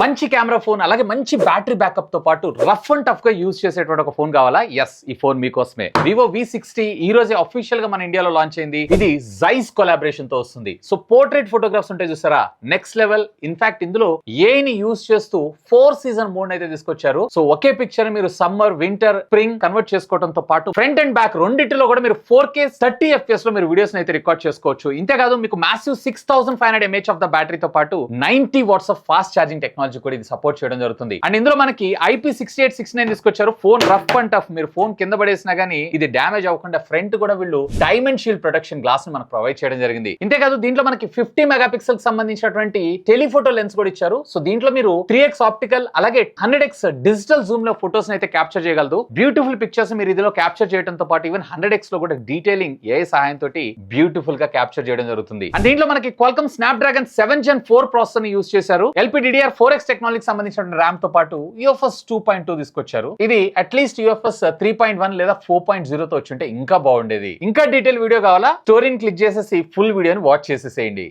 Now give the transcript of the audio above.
మంచి camera phone అలాగే మంచి బ్యాటరీ బ్యాకప్తో పాటు రఫ్ అండ్ టఫ్గా యూజ్ చేసేటువంటి ఒక ఫోన్ కావాలా? ఎస్ ఈ ఫోన్ మీకోసమే. వివో వి సిక్స్టీ ఈ రోజే అఫీషియల్గా మన ఇండియాలో లాంచ్ అయింది. ఇది జైస్ కొలాబరేషన్తో వస్తుంది. సో పోర్ట్రేట్ ఫోటోగ్రాఫ్స్ ఉంటాయి చూసారా? నెక్స్ట్ లెవెల్ ఇన్ఫాక్ట్ ఇందులో ఏని యూజ్ చేస్తూ ఫోర్ సీజన్ మోడ్ అయితే తీసుకొచ్చారు. సో ఒకే పిక్చర్ మీరు సమ్మర్ వింటర్ స్ప్రింగ్ కన్వర్ట్ చేసుకోవడంతో పాటు ఫ్రంట్ అండ్ బ్యాక్ రెండింటిలో కూడా మీరు ఫోర్ కే థర్టీ ఎఫ్ఎస్లో మీరు వీడియోస్ అయితే రికార్డ్ చేసుకోవచ్చు. ఇంతేకాదు మీకు massive six thousand five hundred mAh of the బ్యాటరీతో పాటు ninety watts of fast charging technology కూడా ఇది సపోర్ట్ చేయడం జరుగుతుంది. అండ్ ఇందులో మనకి IP sixty eight six nine తీసుకొచ్చారు. ఫోన్ రఫ్ అండ్ టఫ్ మీరు ఫోన్ కింద పడేసినా గానీ ఇది డ్యామేజ్ అవ్వకుండా ఫ్రంట్ కూడా వీళ్ళు డైమండ్ షీల్డ్ ప్రొటెక్షన్ గ్లాస్ని మనకు ప్రొవైడ్ చేయడం జరిగింది. ఇంతేకాదు దీంట్లో మనకి ఫిఫ్టీ మెగా పిక్సెల్ సంబంధించినటువంటి టెలిఫోటో లెన్స్ కూడా ఇచ్చారు. సో దీంట్లో మీరు త్రీ ఎక్స్ ఆప్టికల్ అలాగే హండ్రెడ్ ఎక్స్ డిజిటల్ జూమ్లో ఫోటోస్ అయితే క్యాప్చర్ చేయగలదు. బ్యూటిఫుల్ పిక్చర్స్ మీరు ఇదిలో క్యాప్చర్ చేయడంతో పాటు ఈవెన్ హండ్రెడ్ ఎక్స్లో కూడా డీటెయిలింగ్ ఏ సహాయంతో బ్యూటిఫుల్గా క్యాప్చర్ చేయడం జరుగుతుంది. అండ్ దీంట్లో మనకి Qualcomm Snapdragon seven gen four processor use చేశారు. ఎల్పిడిఆర్ ఫోర్ ఎక్స్ టెక్నాలజీకి సంబంధించిన ర్యామ్తో పాటు యూఎఫ్ఎస్ టూ పాయింట్ టూ తీసుకొచ్చారు. ఇది at least UFS three point one లేదా ఫోర్ పాయింట్ జీరో తో వచ్చుంటే ఇంకా బాగుండేది. ఇంకా డీటెయిల్ వీడియో కావాలా? స్టోరీని క్లిక్ చేసేసి ఫుల్ వీడియోని వాచ్ చేసేసేయండి.